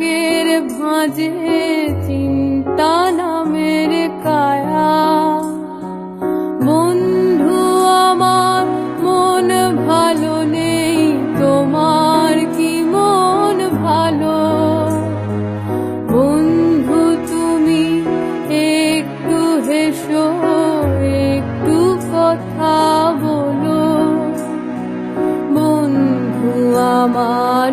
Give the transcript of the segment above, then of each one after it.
শোকের ভাঁজে চিন্তা নামের কায়া। বন্ধু, আমার মন ভালো নেই, তোমার কি মন ভালো? বন্ধু, তুমি একটু হেসো, একটু কথা বলো। বন্ধু, আমার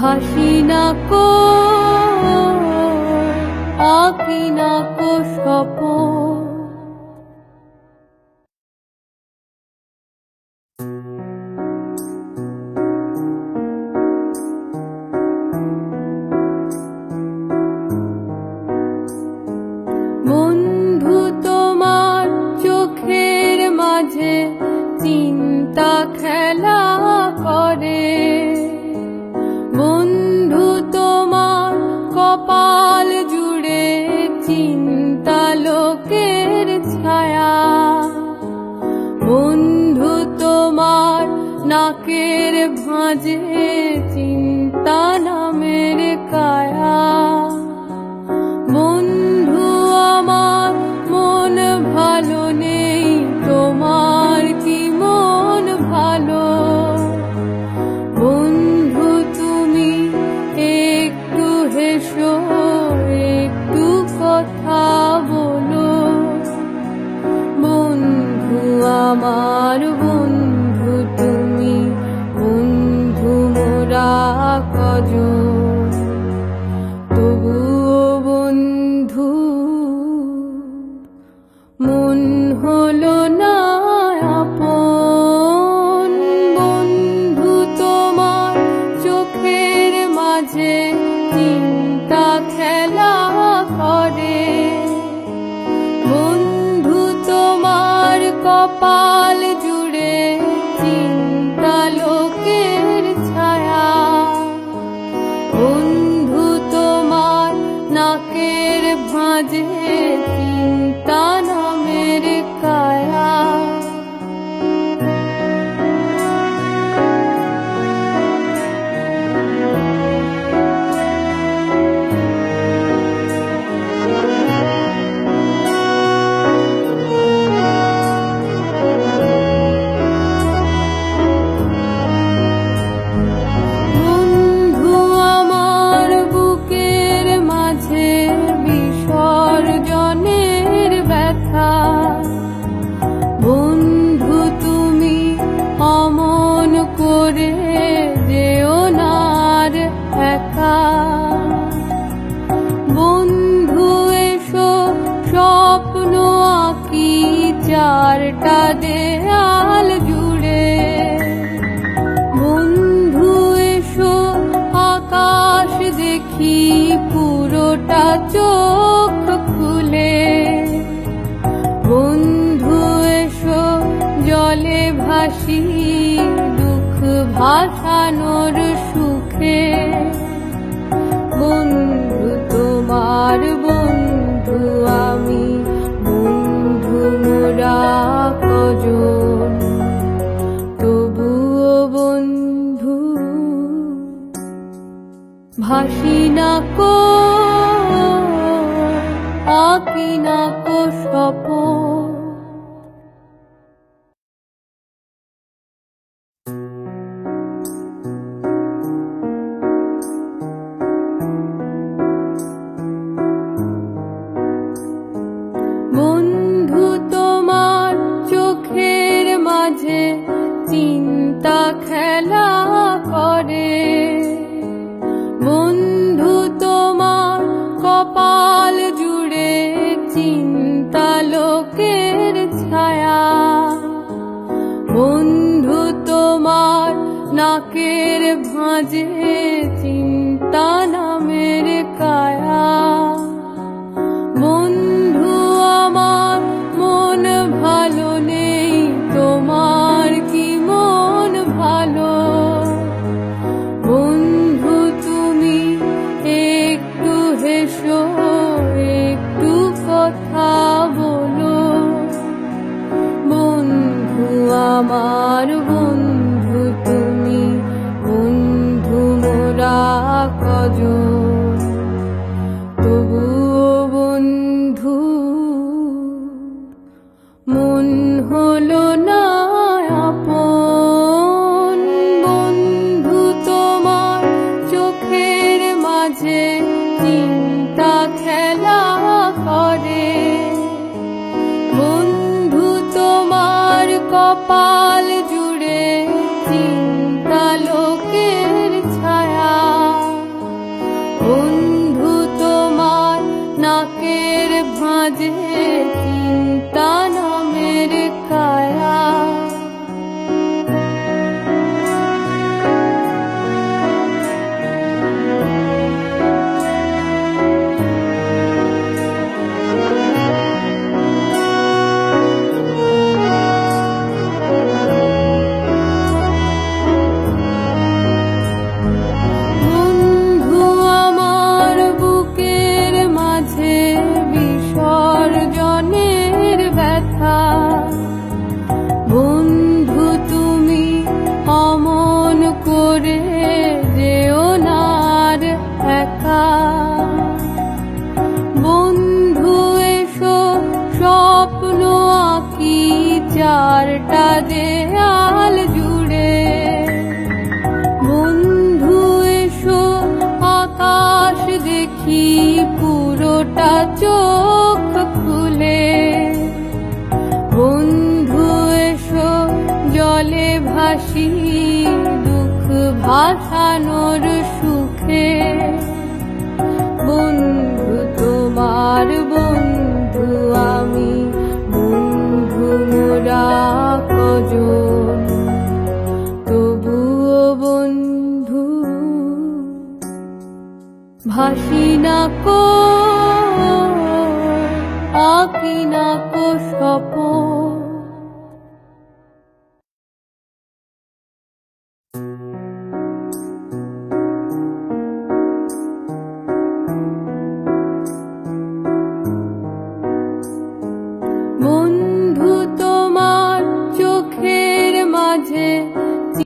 ভাসিনা কো নাকের ভাঁজে চিন্তা নামের কায়া। গোপাল একটা দেয়াল জুড়ে। বন্ধু আকাশ দেখি পুরোটা চোখ খুলে। জলে ভাসি দুঃখ ভাসানোর হাসি না কো de tintana. মাঝে চিন্তা খেলা করে বন্ধু তোমার কপাল জুড়ে চিন্তা লোকের ছায়া। বন্ধু তোমার নাকের ভাঁজে চিন্তা না চোখ খুলে। বন্ধু এসো জলে ভাসি দুঃখ ভাসানোর